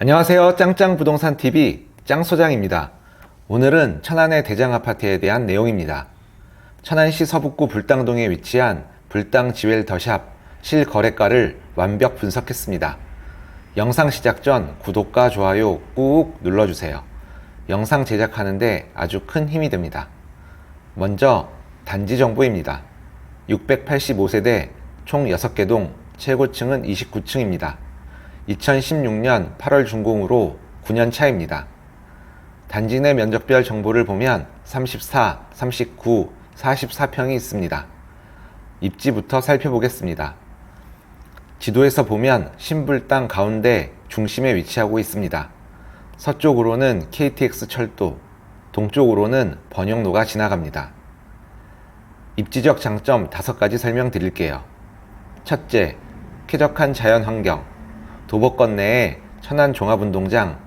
안녕하세요. 짱짱 부동산TV 짱 소장입니다. 오늘은 천안의 대장 아파트에 대한 내용입니다. 천안시 서북구 불당동에 위치한 불당 지웰 더샵 실거래가를 완벽 분석했습니다. 영상 시작 전 구독과 좋아요 꾹 눌러주세요. 영상 제작하는데 아주 큰 힘이 됩니다. 먼저 단지 정보입니다. 685세대 총 6개 동 최고층은 29층입니다. 2016년 8월 준공으로 9년 차입니다. 단지 내 면적별 정보를 보면 34, 39, 44평이 있습니다. 입지부터 살펴보겠습니다. 지도에서 보면 신불당 가운데 중심에 위치하고 있습니다. 서쪽으로는 KTX 철도, 동쪽으로는 번영로가 지나갑니다. 입지적 장점 5가지 설명드릴게요. 첫째, 쾌적한 자연 환경. 도보권 내에 천안 종합운동장,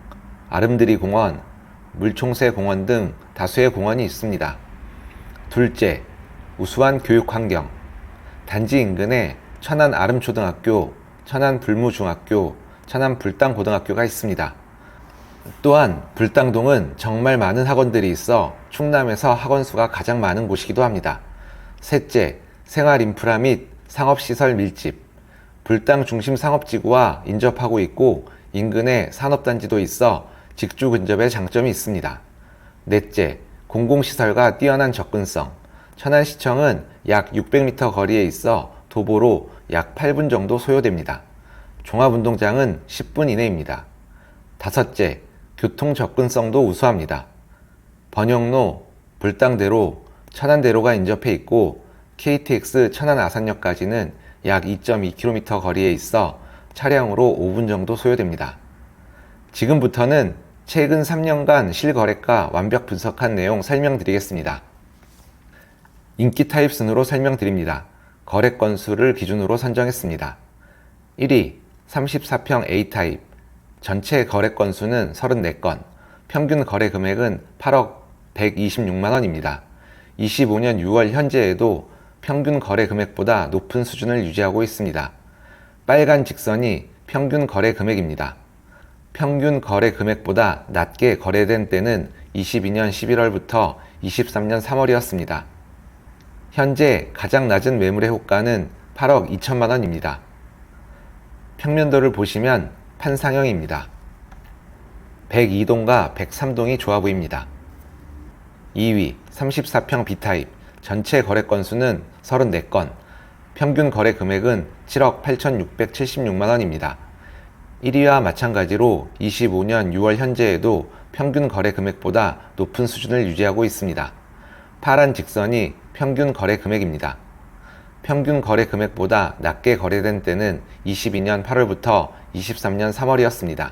아름드리 공원, 물총새 공원 등 다수의 공원이 있습니다. 둘째, 우수한 교육 환경. 단지 인근에 천안 아름초등학교, 천안 불무중학교, 천안 불당고등학교가 있습니다. 또한 불당동은 정말 많은 학원들이 있어 충남에서 학원 수가 가장 많은 곳이기도 합니다. 셋째, 생활 인프라 및 상업시설 밀집. 불당 중심 상업지구와 인접하고 있고 인근에 산업단지도 있어 직주 근접에 장점이 있습니다. 넷째, 공공시설과 뛰어난 접근성. 천안시청은 약 600m 거리에 있어 도보로 약 8분 정도 소요됩니다. 종합운동장은 10분 이내입니다. 다섯째, 교통 접근성도 우수합니다. 번영로, 불당대로, 천안대로가 인접해 있고 KTX 천안 아산역까지는 약 2.2km 거리에 있어 차량으로 5분 정도 소요됩니다. 지금부터는 최근 3년간 실거래가 완벽 분석한 내용 설명드리겠습니다. 인기 타입 순으로 설명드립니다. 거래 건수를 기준으로 선정했습니다. 1위 34평 A 타입 전체 거래 건수는 34건 평균 거래 금액은 8억 126만 원입니다. 25년 6월 현재에도 평균 거래 금액보다 높은 수준을 유지하고 있습니다. 빨간 직선이 평균 거래 금액입니다. 평균 거래 금액보다 낮게 거래된 때는 22년 11월부터 23년 3월이었습니다. 현재 가장 낮은 매물의 호가는 8억 2천만 원입니다. 평면도를 보시면 판상형입니다. 102동과 103동이 좋아 보입니다. 2위 34평 B타입 전체 거래 건수는 34건, 평균 거래 금액은 7억 8,676만 원입니다. 1위와 마찬가지로 25년 6월 현재에도 평균 거래 금액보다 높은 수준을 유지하고 있습니다. 파란 직선이 평균 거래 금액입니다. 평균 거래 금액보다 낮게 거래된 때는 22년 8월부터 23년 3월이었습니다.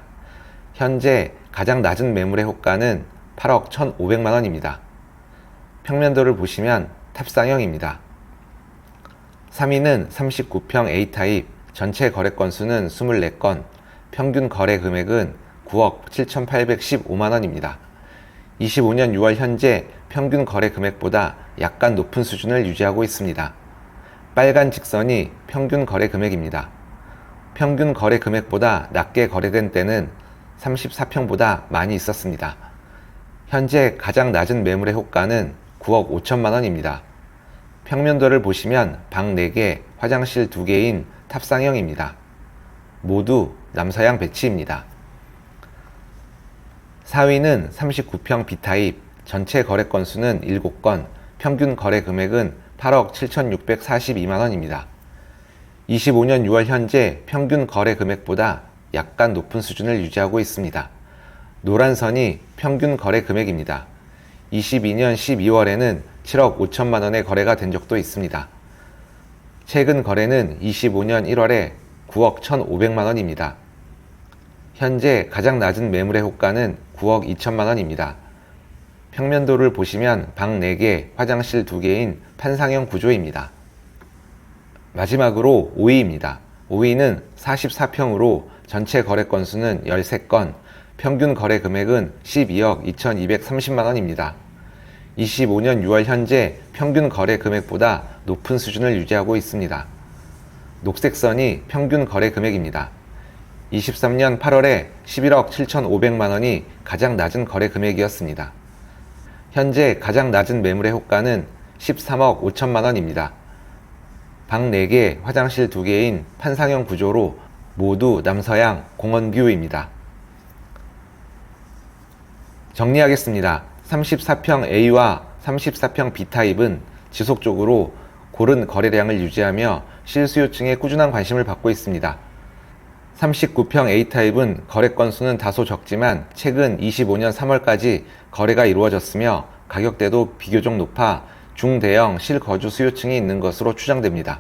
현재 가장 낮은 매물의 호가는 8억 1,500만 원입니다. 평면도를 보시면 탑상형입니다. 3위는 39평 A타입, 전체 거래 건수는 24건, 평균 거래 금액은 9억 7,815만 원입니다. 25년 6월 현재 평균 거래 금액보다 약간 높은 수준을 유지하고 있습니다. 빨간 직선이 평균 거래 금액입니다. 평균 거래 금액보다 낮게 거래된 때는 34평보다 많이 있었습니다. 현재 가장 낮은 매물의 호가는 9억 5천만 원입니다. 평면도를 보시면 방 4개, 화장실 2개인 탑상형입니다. 모두 남서양 배치입니다. 4위는 39평 B타입, 전체 거래 건수는 7건, 평균 거래 금액은 8억 7,642만 원입니다. 25년 6월 현재 평균 거래 금액보다 약간 높은 수준을 유지하고 있습니다. 노란 선이 평균 거래 금액입니다. 22년 12월에는 7억 5천만 원의 거래가 된 적도 있습니다. 최근 거래는 25년 1월에 9억 1,500만 원입니다. 현재 가장 낮은 매물의 호가는 9억 2천만 원입니다. 평면도를 보시면 방 4개, 화장실 2개인 판상형 구조입니다. 마지막으로 5위입니다. 5위는 44평으로 전체 거래 건수는 13건, 평균 거래 금액은 12억 2,230만 원입니다. 25년 6월 현재 평균 거래 금액보다 높은 수준을 유지하고 있습니다. 녹색 선이 평균 거래 금액입니다. 23년 8월에 11억 7,500만 원이 가장 낮은 거래 금액이었습니다. 현재 가장 낮은 매물의 호가는 13억 5천만 원입니다. 방 4개, 화장실 2개인 판상형 구조로 모두 남서양 공원뷰입니다. 정리하겠습니다. 34평 A와 34평 B타입은 지속적으로 고른 거래량을 유지하며 실수요층의 꾸준한 관심을 받고 있습니다. 39평 A타입은 거래 건수는 다소 적지만 최근 25년 3월까지 거래가 이루어졌으며 가격대도 비교적 높아 중대형 실거주 수요층이 있는 것으로 추정됩니다.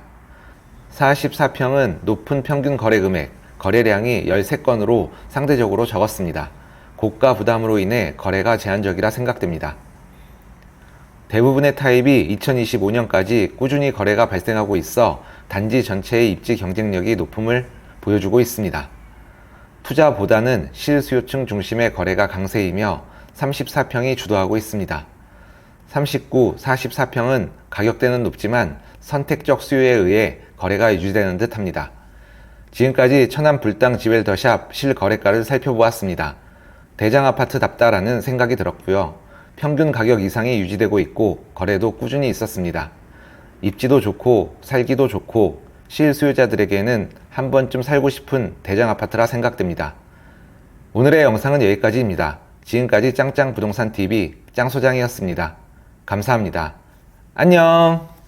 44평은 높은 평균 거래 금액, 거래량이 13건으로 상대적으로 적었습니다. 고가 부담으로 인해 거래가 제한적이라 생각됩니다. 대부분의 타입이 2025년까지 꾸준히 거래가 발생하고 있어 단지 전체의 입지 경쟁력이 높음을 보여주고 있습니다. 투자보다는 실수요층 중심의 거래가 강세이며 34평이 주도하고 있습니다. 39, 44평은 가격대는 높지만 선택적 수요에 의해 거래가 유지되는 듯 합니다. 지금까지 천안 불당 지웰더샵 실거래가를 살펴보았습니다. 대장 아파트답다라는 생각이 들었고요. 평균 가격 이상이 유지되고 있고 거래도 꾸준히 있었습니다. 입지도 좋고 살기도 좋고 실 수요자들에게는 한 번쯤 살고 싶은 대장 아파트라 생각됩니다. 오늘의 영상은 여기까지입니다. 지금까지 짱짱 부동산 TV 짱 소장이었습니다. 감사합니다. 안녕!